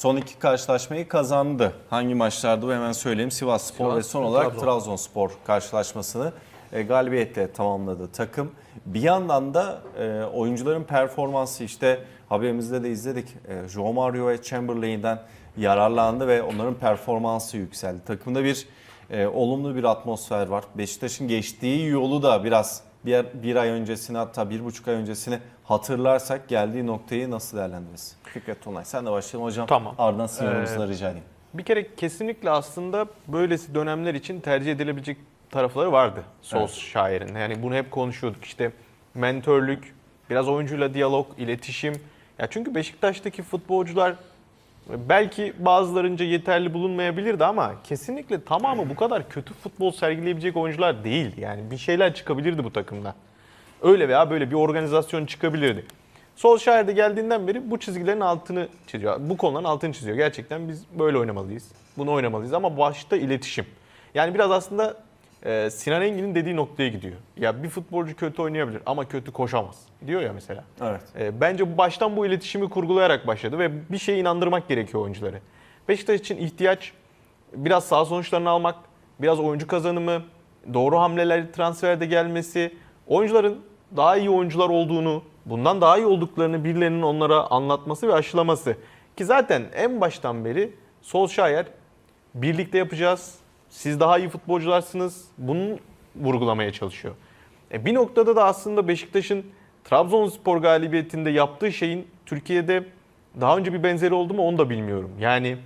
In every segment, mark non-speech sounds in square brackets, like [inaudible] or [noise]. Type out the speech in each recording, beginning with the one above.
son iki karşılaşmayı kazandı. Hangi maçlardı bu hemen söyleyeyim. Sivas Spor Sivas, ve son olarak Trabzon. Trabzonspor karşılaşmasını e, galibiyetle tamamladı takım. Bir yandan da e, oyuncuların performansı işte haberimizde de izledik. E, Joe Mario ve Chamberlain'den yararlandı ve onların performansı yükseldi. Takımda bir e, olumlu bir atmosfer var. Beşiktaş'ın geçtiği yolu da biraz bir, bir ay öncesini hatta bir buçuk ay öncesini hatırlarsak geldiği noktayı nasıl değerlendiririz? Fikret Tonay sen de başlayalım hocam. Tamam. Ardından sizin Ee, rica edeyim. Bir kere kesinlikle aslında böylesi dönemler için tercih edilebilecek tarafları vardı Sos şairin. Yani bunu hep konuşuyorduk işte mentörlük, biraz oyuncuyla diyalog, iletişim. Ya çünkü Beşiktaş'taki futbolcular belki bazılarınca yeterli bulunmayabilirdi ama kesinlikle tamamı bu kadar kötü futbol sergileyebilecek oyuncular değil. Yani bir şeyler çıkabilirdi bu takımda. Öyle veya böyle bir organizasyon çıkabilirdi. Solskjaer'de geldiğinden beri bu çizgilerin altını çiziyor. Bu konuların altını çiziyor. Gerçekten biz böyle oynamalıyız. Bunu oynamalıyız ama başta iletişim. Yani biraz aslında e, Sinan Engin'in dediği noktaya gidiyor. Ya bir futbolcu kötü oynayabilir ama kötü koşamaz. Diyor ya mesela. Evet. E, bence baştan bu iletişimi kurgulayarak başladı ve bir şeye inandırmak gerekiyor oyuncuları. Beşiktaş için ihtiyaç biraz sağ sonuçlarını almak, biraz oyuncu kazanımı, doğru hamleler transferde gelmesi, oyuncuların daha iyi oyuncular olduğunu, bundan daha iyi olduklarını birilerinin onlara anlatması ve aşılaması. Ki zaten en baştan beri Solskjaer birlikte yapacağız, siz daha iyi futbolcularsınız, bunu vurgulamaya çalışıyor. E bir noktada da aslında Beşiktaş'ın Trabzonspor galibiyetinde yaptığı şeyin Türkiye'de daha önce bir benzeri oldu mu onu da bilmiyorum. Yani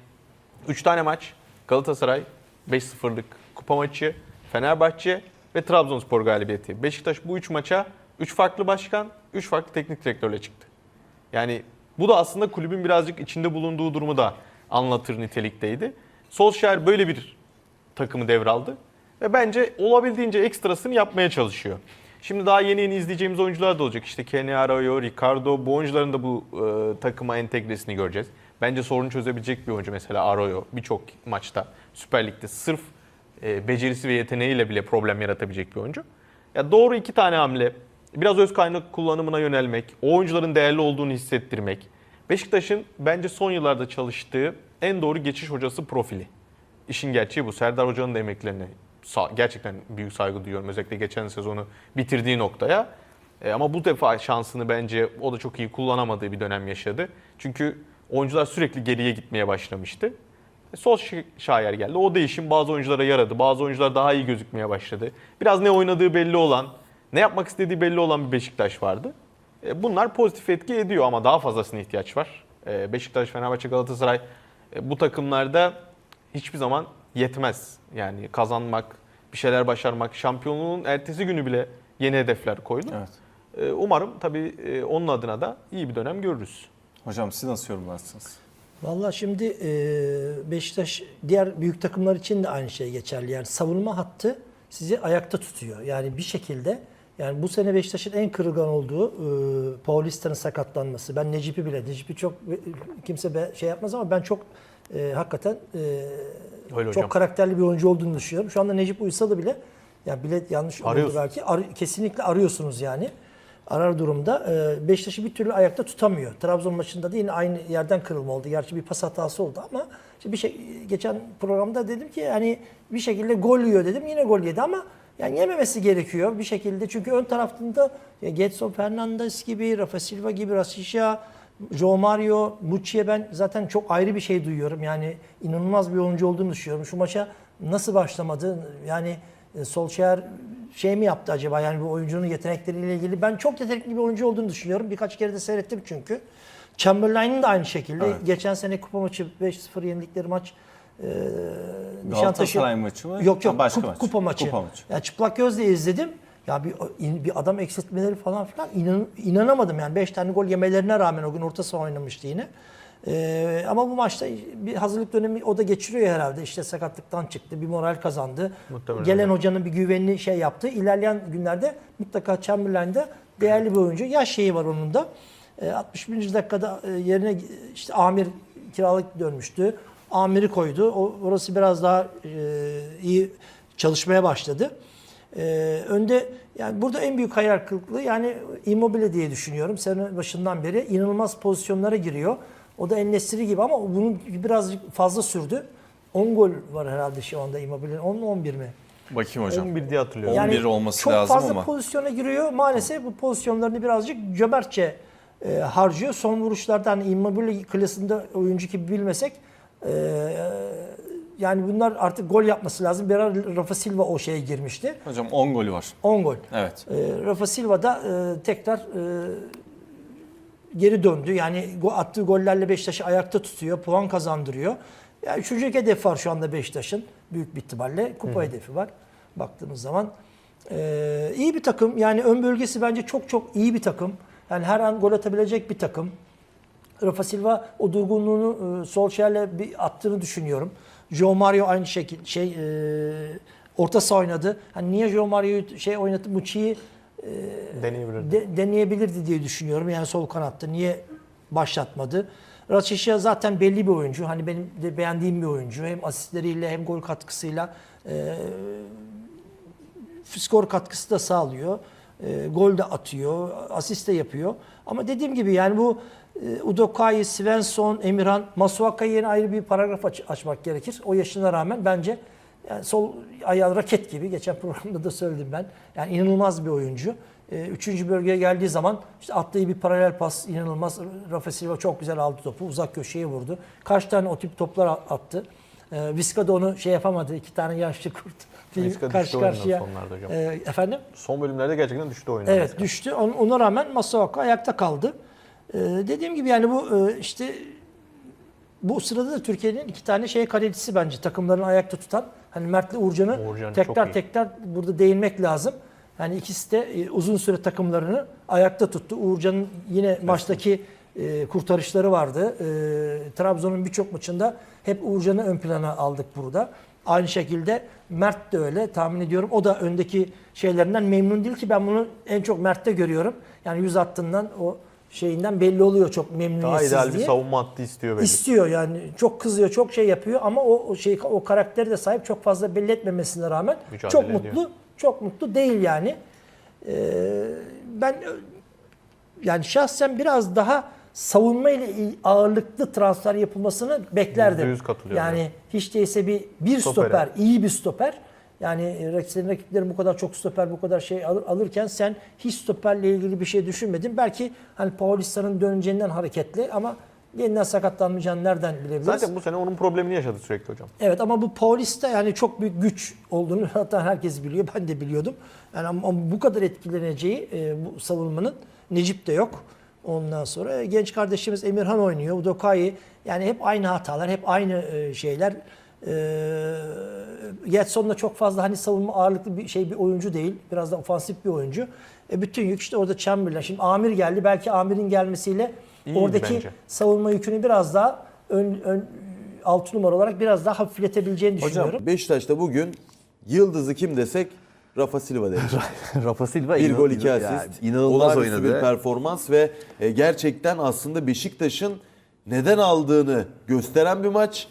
3 tane maç Galatasaray 5-0'lık kupa maçı, Fenerbahçe ve Trabzonspor galibiyeti. Beşiktaş bu 3 maça 3 farklı başkan, 3 farklı teknik direktörle çıktı. Yani bu da aslında kulübün birazcık içinde bulunduğu durumu da anlatır nitelikteydi. Solskjaer böyle bir takımı devraldı. Ve bence olabildiğince ekstrasını yapmaya çalışıyor. Şimdi daha yeni yeni izleyeceğimiz oyuncular da olacak. İşte Kenny Arroyo, Ricardo bu oyuncuların da bu e, takıma entegresini göreceğiz. Bence sorunu çözebilecek bir oyuncu mesela Arroyo birçok maçta Süper Lig'de sırf e, becerisi ve yeteneğiyle bile problem yaratabilecek bir oyuncu. Ya doğru iki tane hamle, biraz öz kaynak kullanımına yönelmek, o oyuncuların değerli olduğunu hissettirmek. Beşiktaş'ın bence son yıllarda çalıştığı en doğru geçiş hocası profili. İşin gerçeği bu. Serdar Hoca'nın da emeklerine gerçekten büyük saygı duyuyorum. Özellikle geçen sezonu bitirdiği noktaya. E, ama bu defa şansını bence o da çok iyi kullanamadığı bir dönem yaşadı. Çünkü oyuncular sürekli geriye gitmeye başlamıştı. E, Sol şair geldi. O değişim bazı oyunculara yaradı. Bazı oyuncular daha iyi gözükmeye başladı. Biraz ne oynadığı belli olan, ne yapmak istediği belli olan bir Beşiktaş vardı. E, Bunlar pozitif etki ediyor ama daha fazlasına ihtiyaç var. E, Beşiktaş, Fenerbahçe, Galatasaray bu takımlarda hiçbir zaman yetmez. Yani kazanmak, bir şeyler başarmak, şampiyonluğun ertesi günü bile yeni hedefler koydu. Evet. E, Umarım tabii e, onun adına da iyi bir dönem görürüz. Hocam siz nasıl yorumlarsınız? Valla şimdi e, Beşiktaş diğer büyük takımlar için de aynı şey geçerli. Yani savunma hattı sizi ayakta tutuyor. Yani bir şekilde yani bu sene Beşiktaş'ın en kırılgan olduğu e, Paulista'nın sakatlanması. Ben Necip'i bile, Necip'i çok kimse be- şey yapmaz ama ben çok e, hakikaten e, Öyle çok hocam. karakterli bir oyuncu olduğunu düşünüyorum. Şu anda Necip Uysal'ı bile yani bilet yanlış oldu belki ar- kesinlikle arıyorsunuz yani. Arar durumda. Ee, Beşiktaş'ı bir türlü ayakta tutamıyor. Trabzon maçında da yine aynı yerden kırılma oldu. Gerçi bir pas hatası oldu ama işte bir şey geçen programda dedim ki hani bir şekilde gol yiyor dedim. Yine gol yedi ama yani yememesi gerekiyor bir şekilde. Çünkü ön tarafında ya Getson Fernandes gibi, Rafa Silva gibi, Rasisha, Joe Mario, Mucci'ye ben zaten çok ayrı bir şey duyuyorum. Yani inanılmaz bir oyuncu olduğunu düşünüyorum. Şu maça nasıl başlamadı? Yani e, Solskjaer şey mi yaptı acaba yani bu oyuncunun yetenekleriyle ilgili? Ben çok yetenekli bir oyuncu olduğunu düşünüyorum. Birkaç kere de seyrettim çünkü. Chamberlain'in de aynı şekilde. Evet. Geçen sene kupa maçı 5-0 yenildikleri maç e, Galatasaray maçı mı? Yok yok Ha, başka kup- maç. kupa maçı. Kupa maçı. Ya çıplak gözle izledim. Ya bir, bir adam eksiltmeleri falan filan inan, inanamadım yani 5 tane gol yemelerine rağmen o gün orta saha oynamıştı yine. Ee, ama bu maçta bir hazırlık dönemi o da geçiriyor herhalde. İşte sakatlıktan çıktı, bir moral kazandı. Muhtemelen Gelen öyle. hocanın bir güvenini şey yaptı. İlerleyen günlerde mutlaka Chamberlain'de değerli bir oyuncu. Yaş şeyi var onun da. Ee, 61. dakikada e, yerine işte Amir kiralık dönmüştü. Amir'i koydu. O, orası biraz daha e, iyi çalışmaya başladı. Ee, önde yani burada en büyük hayal kırıklığı yani Immobile diye düşünüyorum. Sene başından beri inanılmaz pozisyonlara giriyor. O da Ennesiri gibi ama bunun birazcık fazla sürdü. 10 gol var herhalde şu anda Immobile'nin. 10 mu 11 mi? Bakayım hocam. 11 diye hatırlıyorum. Yani- 11 olması çok lazım fazla ama. pozisyona giriyor. Maalesef bu pozisyonlarını birazcık cömertçe e, harcıyor. Son vuruşlarda hani Immobile klasında oyuncu gibi bilmesek e, yani bunlar artık gol yapması lazım. Bir ara Rafa Silva o şeye girmişti. Hocam 10 golü var. 10 gol. Evet. E, Rafa Silva da e, tekrar e, geri döndü. Yani attığı gollerle Beşiktaş'ı ayakta tutuyor, puan kazandırıyor. Yani üçüncü hedef var şu anda Beşiktaş'ın büyük bir ihtimalle. Kupa hedefi var baktığımız zaman. E, iyi bir takım. Yani ön bölgesi bence çok çok iyi bir takım. Yani her an gol atabilecek bir takım. Rafa Silva o durgunluğunu e, Solskjaer'le bir attığını düşünüyorum. Joe Mario aynı şekilde şey e, orta saha oynadı. Hani niye Joe Mario'yu şey oynattı Muçi'yi Deneyebilirdi. de- deneyebilirdi diye düşünüyorum. Yani sol kanatta niye başlatmadı? Rashica zaten belli bir oyuncu. Hani benim de beğendiğim bir oyuncu. Hem asistleriyle hem gol katkısıyla e, skor katkısı da sağlıyor. E, gol de atıyor, asist de yapıyor. Ama dediğim gibi yani bu e, Udokai, Svensson, Emirhan, Masuaka'ya yeni ayrı bir paragraf aç- açmak gerekir. O yaşına rağmen bence yani sol ayağı raket gibi. Geçen programda da söyledim ben. Yani inanılmaz bir oyuncu. E, üçüncü bölgeye geldiği zaman işte attığı bir paralel pas inanılmaz. Rafa Silva çok güzel aldı topu. Uzak köşeye vurdu. Kaç tane o tip toplar attı. E, Vizca da onu şey yapamadı. İki tane yaşlı kurt. [laughs] Vizca karşı düştü oyundan karşıya. sonlarda hocam. E, efendim? Son bölümlerde gerçekten düştü oyuna. Evet düştü. On- Ona rağmen Masuaka ayakta kaldı. Ee, dediğim gibi yani bu e, işte bu sırada da Türkiye'nin iki tane şey kalecisi bence takımlarını ayakta tutan. Hani Mert'le Uğurcan'ı Uğurcan tekrar tekrar burada değinmek lazım. Yani ikisi de e, uzun süre takımlarını ayakta tuttu. Uğurcan'ın yine maçtaki e, kurtarışları vardı. E, Trabzon'un birçok maçında hep Uğurcan'ı ön plana aldık burada. Aynı şekilde Mert de öyle tahmin ediyorum. O da öndeki şeylerinden memnun değil ki ben bunu en çok Mert'te görüyorum. Yani yüz hattından o şeyinden belli oluyor çok Daha memnuniyetsiz ideal bir diye. savunma hattı istiyor belli. İstiyor yani çok kızıyor, çok şey yapıyor ama o, o şey o karakteri de sahip çok fazla belli etmemesine rağmen Mücadele çok ediyor. mutlu, çok mutlu değil yani. Ee, ben yani şahsen biraz daha savunma ile il- ağırlıklı transfer yapılmasını beklerdim. %100 katılıyorum. Yani hiç değilse bir bir Stopere. stoper, iyi bir stoper. Yani e, senin rakiplerin bu kadar çok stoper, bu kadar şey alır, alırken sen hiç stoperle ilgili bir şey düşünmedin. Belki hani Paulista'nın döneceğinden hareketli ama yeniden sakatlanmayacağını nereden bilebiliriz? Zaten bu sene onun problemini yaşadı sürekli hocam. Evet ama bu Paulista yani çok büyük güç olduğunu [laughs] hatta herkes biliyor. Ben de biliyordum. Yani ama bu kadar etkileneceği e, bu savunmanın Necip de yok. Ondan sonra e, genç kardeşimiz Emirhan oynuyor. Udokai yani hep aynı hatalar, hep aynı e, şeyler. E, Getson da çok fazla hani savunma ağırlıklı bir şey bir oyuncu değil. Biraz da ofansif bir oyuncu. E, bütün yük işte orada Chamberlain. Şimdi Amir geldi. Belki Amir'in gelmesiyle İyiydi oradaki bence. savunma yükünü biraz daha ön, ön 6 numara olarak biraz daha hafifletebileceğini düşünüyorum. Hocam Beşiktaş'ta bugün yıldızı kim desek Rafa Silva deriz. [laughs] Rafa Silva bir gol iki yani asist. inanılmaz Olağanüstü oynadı. bir performans ve e, gerçekten aslında Beşiktaş'ın neden aldığını gösteren bir maç.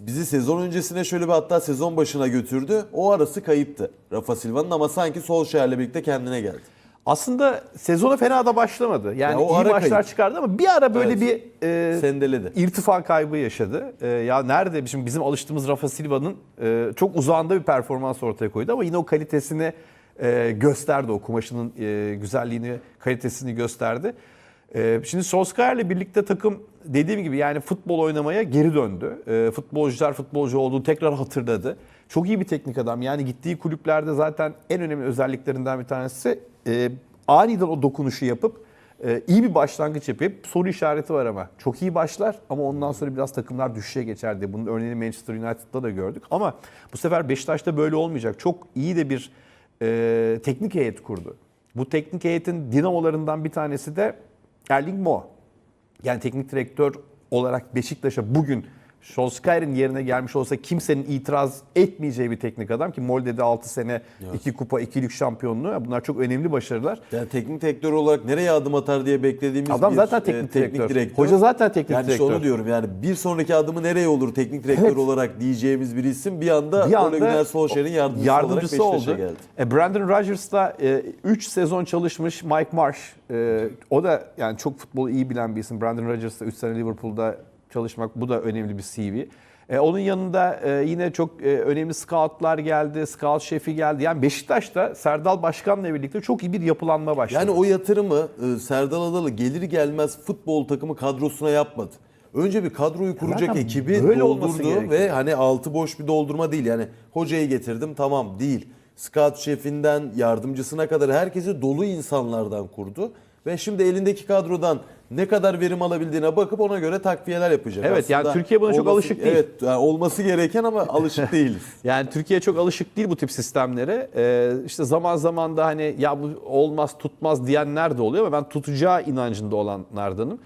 Bizi sezon öncesine şöyle bir hatta sezon başına götürdü. O arası kayıptı Rafa Silva'nın ama sanki Solskjaer'le birlikte kendine geldi. Aslında sezona fena da başlamadı. Yani Ya o iyi ara maçlar kayıp. çıkardı ama bir ara böyle Evet. bir e, Sendeledi. irtifa kaybı yaşadı. E, ya nerede şimdi bizim alıştığımız Rafa Silva'nın e, çok uzağında bir performans ortaya koydu ama yine o kalitesini e, gösterdi. O kumaşının e, güzelliğini, kalitesini gösterdi. E, şimdi Solskjaer'le birlikte takım dediğim gibi yani futbol oynamaya geri döndü. E, futbolcular futbolcu olduğunu tekrar hatırladı. Çok iyi bir teknik adam. Yani gittiği kulüplerde zaten en önemli özelliklerinden bir tanesi e, aniden o dokunuşu yapıp ee, iyi bir başlangıç yapıp soru işareti var ama. Çok iyi başlar ama ondan sonra biraz takımlar düşüşe geçer diye. Bunun örneğini Manchester United'da da gördük. Ama bu sefer Beşiktaş'ta böyle olmayacak. Çok iyi de bir e, teknik heyet kurdu. Bu teknik heyetin dinamolarından bir tanesi de Erling Mo. Yani teknik direktör olarak Beşiktaş'a bugün Solskjaer'in yerine gelmiş olsa kimsenin itiraz etmeyeceği bir teknik adam ki Molde'de 6 sene 2 kupa 2 lig şampiyonluğu bunlar çok önemli başarılar. Yani teknik direktör olarak nereye adım atar diye beklediğimiz Adam bir zaten e, teknik direktör. Hoca zaten teknik yani direktör. onu diyorum yani bir sonraki adımı nereye olur teknik direktör Evet. olarak diyeceğimiz bir isim bir anda, bir anda Ole Gunnar Solskjaer'in yardımcısı, yardımcısı olarak oldu. geldi. E, Brandon Rodgers da 3 sezon çalışmış Mike Marsh. e, o da yani çok futbolu iyi bilen bir isim. Brandon Rodgers da 3 sene Liverpool'da çalışmak bu da önemli bir CV. E, onun yanında e, yine çok e, önemli scoutlar geldi, scout şefi geldi. Yani Beşiktaş'ta Serdal Başkan'la birlikte çok iyi bir yapılanma başladı. Yani o yatırımı e, Serdal Adalı gelir gelmez futbol takımı kadrosuna yapmadı. Önce bir kadroyu kuracak Zaten ekibi böyle doldurdu ve hani altı boş bir doldurma değil. Yani hocayı getirdim tamam değil. Scout şefinden yardımcısına kadar herkesi dolu insanlardan kurdu. Ve şimdi elindeki kadrodan ne kadar verim alabildiğine bakıp ona göre takviyeler yapacak. Evet, yani Türkiye buna çok olması- alışık değil. Evet yani olması gereken ama alışık [laughs] değiliz. Yani Türkiye çok alışık değil bu tip sistemlere. Ee, işte zaman zaman da hani ya bu olmaz tutmaz diyenler de oluyor ama ben tutacağı inancında olanlardanım.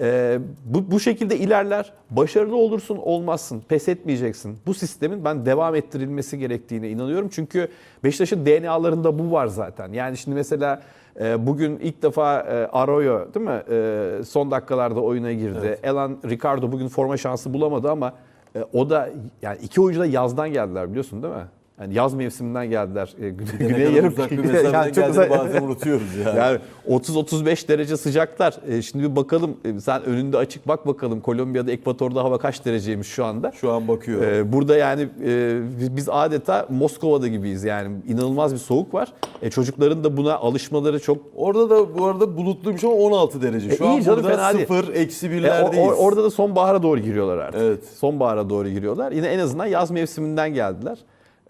Ee, bu, bu şekilde ilerler. Başarılı olursun olmazsın. Pes etmeyeceksin. Bu sistemin ben devam ettirilmesi gerektiğine inanıyorum. Çünkü Beşiktaş'ın DNA'larında bu var zaten. Yani şimdi mesela e, bugün ilk defa e, Arroyo değil mi? E, son dakikalarda oyuna girdi. Elan Ricardo bugün forma şansı bulamadı ama e, o da yani iki oyuncu da yazdan geldiler biliyorsun değil mi? Yani yaz mevsiminden geldiler. E, güne- Ne güneye kadar yarım uzak bir [laughs] Yani mesafeden çok geldiğini uzak- bazen unutuyoruz yani. yani 30-35 derece sıcaklar. E, şimdi bir bakalım e, sen önünde açık bak bakalım Kolombiya'da Ekvator'da hava kaç dereceymiş şu anda. Şu an bakıyor. Ee, burada yani e, biz- adeta Moskova'da gibiyiz yani inanılmaz bir soğuk var. E, çocukların da buna alışmaları çok Orada da bu arada bulutluymuş ama 16 derece. Şu E, an canım, burada fena değil. 0, eksi E, birlerdeyiz. o- orada da sonbahara doğru giriyorlar artık. Evet. Sonbahara doğru giriyorlar. Yine en azından yaz mevsiminden geldiler.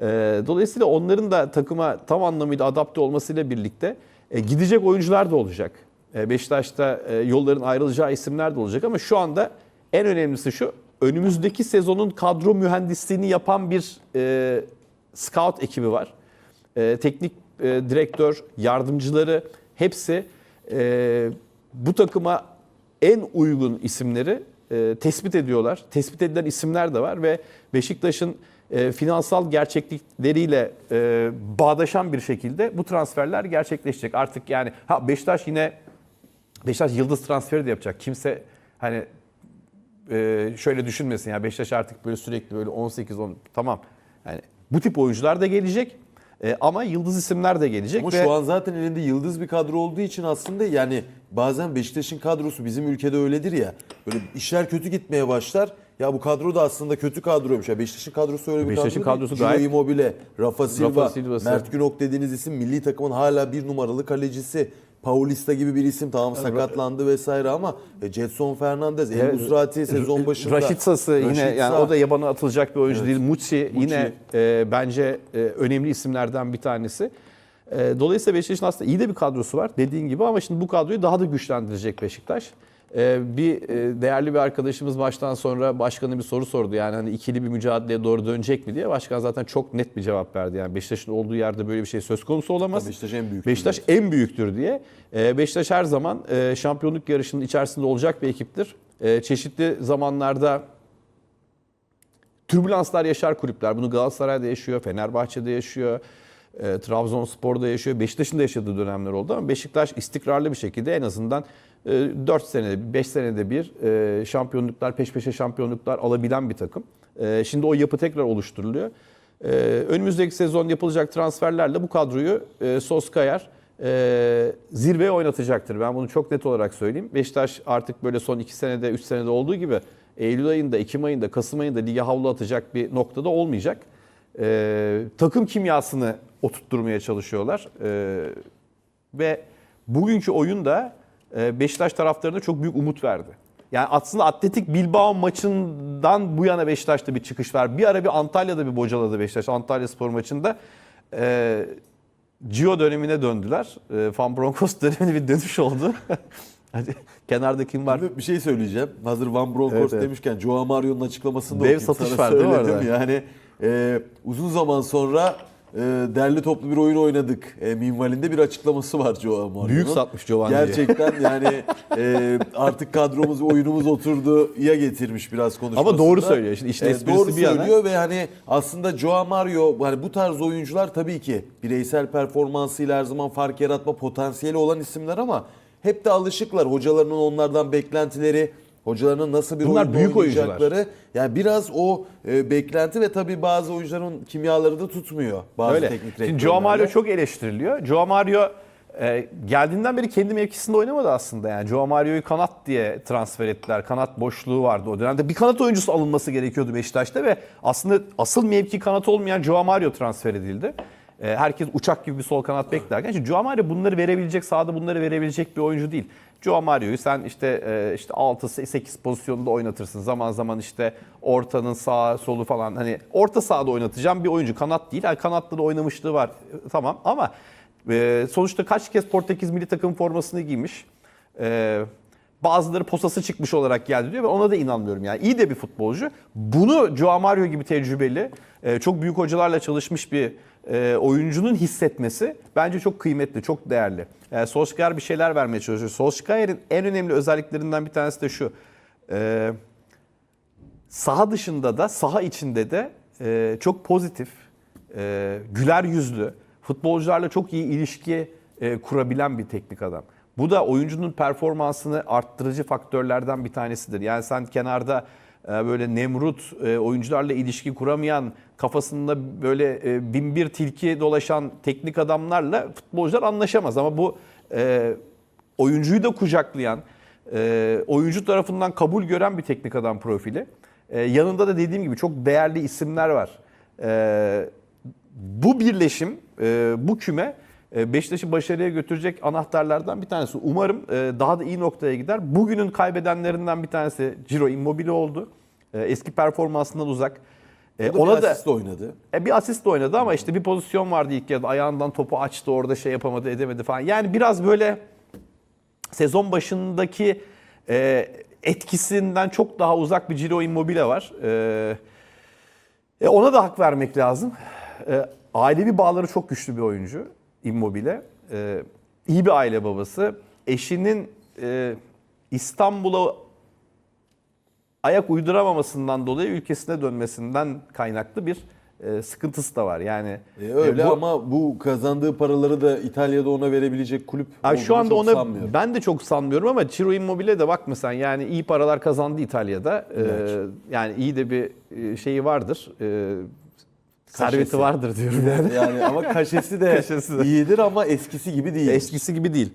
E, dolayısıyla onların da takıma tam anlamıyla adapte olmasıyla birlikte e, gidecek oyuncular da olacak. E, Beşiktaş'ta e, yolların ayrılacağı isimler de olacak ama şu anda en önemlisi şu. Önümüzdeki sezonun kadro mühendisliğini yapan bir scout ekibi var. Teknik direktör, yardımcıları hepsi bu takıma en uygun isimleri tespit ediyorlar. Tespit edilen isimler de var ve Beşiktaş'ın e, finansal gerçeklikleriyle e, bağdaşan bir şekilde bu transferler gerçekleşecek. Artık yani ha Beşiktaş yine Beşiktaş yıldız transferi de yapacak. Kimse hani e, şöyle düşünmesin ya Beşiktaş artık böyle sürekli böyle 18 10 tamam. Yani bu tip oyuncular da gelecek. E, ama yıldız isimler de gelecek Ama ve şu an zaten elinde yıldız bir kadro olduğu için aslında yani bazen Beşiktaş'ın kadrosu bizim ülkede öyledir ya. Böyle işler kötü gitmeye başlar. Ya bu kadro da aslında kötü kadroymuş. Ya Beşiktaş'ın kadrosu öyle bir Beşiktaş'ın kadro kadrosu değil. Ciro gayet- Immobile, Rafa Silva, Silva'sı. Mert Günok dediğiniz isim milli takımın hala bir numaralı kalecisi. Paulista gibi bir isim tamam sakatlandı vesaire ama e, Jetson Fernandez, El Evet. Musrati sezon başında. Raşitsa'sı yine Rashica. yani o da yabana atılacak bir oyuncu değil. Muçi yine e, bence e, önemli isimlerden bir tanesi. E, dolayısıyla Beşiktaş'ın aslında iyi de bir kadrosu var dediğin gibi ama şimdi bu kadroyu daha da güçlendirecek Beşiktaş. E, bir e, değerli bir arkadaşımız maçtan sonra başkanı bir soru sordu. Yani hani ikili bir mücadeleye doğru dönecek mi diye. Başkan zaten çok net bir cevap verdi. Yani Beşiktaş'ın olduğu yerde böyle bir şey söz konusu olamaz. Beşiktaş en büyük. Beşiktaş en büyüktür diye. E, Beşiktaş her zaman e, şampiyonluk yarışının içerisinde olacak bir ekiptir. E, Çeşitli zamanlarda türbülanslar yaşar kulüpler. Bunu Galatasaray'da yaşıyor, Fenerbahçe'de yaşıyor, e, Trabzonspor'da yaşıyor. Beşiktaş'ın da yaşadığı dönemler oldu ama Beşiktaş istikrarlı bir şekilde en azından 4 senede, 5 senede bir e, şampiyonluklar, peş peşe şampiyonluklar alabilen bir takım. E, Şimdi o yapı tekrar oluşturuluyor. E, Önümüzdeki sezon yapılacak transferlerle bu kadroyu e, Soskayar e, zirveye oynatacaktır. Ben bunu çok net olarak söyleyeyim. Beşiktaş artık böyle son 2 senede, 3 senede olduğu gibi Eylül ayında, Ekim ayında, Kasım ayında lige havlu atacak bir noktada olmayacak. Takım kimyasını oturtturmaya çalışıyorlar. Ve bugünkü oyun da e, Beşiktaş taraftarına çok büyük umut verdi. Yani aslında Atletik Bilbao maçından bu yana Beşiktaş'ta bir çıkış var. Bir ara bir Antalya'da bir bocaladı Beşiktaş. Antalya Spor maçında. E, Gio dönemine döndüler. E, Van Bronckhorst [laughs] dönemine bir dönüş oldu. [laughs] Hadi kenarda kim var? Bir şey söyleyeceğim. Hazır Van Bronckhorst Evet, evet. demişken Joao Mario'nun açıklamasını da Dev satış Sana var değil mi? Yani e, uzun zaman sonra e, derli toplu bir oyun oynadık. E, minvalinde bir açıklaması var Joao Mario'nun. Büyük satmış Giovanni'yi. Gerçekten yani e, artık kadromuz, oyunumuz oturdu ya getirmiş biraz konuşmasında. Ama doğru söylüyor. Şimdi işin esprisi doğru bir yana. söylüyor ve hani aslında Joao Mario hani bu tarz oyuncular tabii ki bireysel performansıyla her zaman fark yaratma potansiyeli olan isimler ama hep de alışıklar. Hocalarının onlardan beklentileri, hocalarının nasıl bir Bunlar büyük oynayacakları. Yani biraz o e, beklenti ve tabii bazı oyuncuların kimyaları da tutmuyor. Bazı Öyle. teknik Şimdi Joao. Mario çok eleştiriliyor. Joao Mario e, geldiğinden beri kendi mevkisinde oynamadı aslında. Yani Joao Mario'yu kanat diye transfer ettiler. Kanat boşluğu vardı o dönemde. Bir kanat oyuncusu alınması gerekiyordu Beşiktaş'ta ve aslında asıl mevki kanat olmayan Joao Mario transfer edildi. E, herkes uçak gibi bir sol kanat beklerken. Şimdi Joao Mario bunları verebilecek, sahada bunları verebilecek bir oyuncu değil. Joao Mario'yu sen işte e, işte 6-8 pozisyonunda oynatırsın. Zaman zaman işte ortanın sağ solu falan hani orta sahada oynatacağım bir oyuncu. Kanat değil. Yani kanatta da oynamışlığı var. Tamam ama e, sonuçta kaç kez Portekiz milli takım formasını giymiş. E, bazıları posası çıkmış olarak geldi diyor ve ona da inanmıyorum. Yani iyi de bir futbolcu. Bunu Joao Mario gibi tecrübeli, çok büyük hocalarla çalışmış bir e, oyuncunun hissetmesi bence çok kıymetli, çok değerli. E, Solskjaer bir şeyler vermeye çalışıyor. Solskjaer'in en önemli özelliklerinden bir tanesi de şu. E, saha dışında da saha içinde de e, çok pozitif, e, güler yüzlü, futbolcularla çok iyi ilişki e, kurabilen bir teknik adam. Bu da oyuncunun performansını arttırıcı faktörlerden bir tanesidir. Yani sen kenarda böyle Nemrut e, oyuncularla ilişki kuramayan, kafasında böyle e, bin bir tilki dolaşan teknik adamlarla futbolcular anlaşamaz. Ama bu e, oyuncuyu da kucaklayan, e, oyuncu tarafından kabul gören bir teknik adam profili. E, yanında da dediğim gibi çok değerli isimler var. E, bu birleşim, e, bu küme e, Beşiktaş'ı başarıya götürecek anahtarlardan bir tanesi. Umarım e, daha da iyi noktaya gider. Bugünün kaybedenlerinden bir tanesi Ciro Immobile oldu. E, eski performansından uzak. E, O da ona bir da asist oynadı. e, bir asist oynadı ama işte bir pozisyon vardı ilk yarıda. Ayağından topu açtı orada şey yapamadı edemedi falan. Yani biraz böyle sezon başındaki e, etkisinden çok daha uzak bir Ciro Immobile var. E, e, ona da hak vermek lazım. E, ailevi bağları çok güçlü bir oyuncu Immobile. E, iyi bir aile babası. Eşinin e, İstanbul'a ayak uyduramamasından dolayı ülkesine dönmesinden kaynaklı bir e, sıkıntısı da var. Yani E, öyle e, bu- ama bu kazandığı paraları da İtalya'da ona verebilecek kulüp Ay şu anda ona sanmıyorum. ben de çok sanmıyorum ama Ciro Immobile de bakma sen yani iyi paralar kazandı İtalya'da. Ee, yani iyi de bir e, şeyi vardır. Ee, serveti Kaşesi. vardır diyorum yani. yani ama kaşesi de [laughs] Kaşesi de. iyidir ama eskisi gibi değil. Eskisi gibi değil.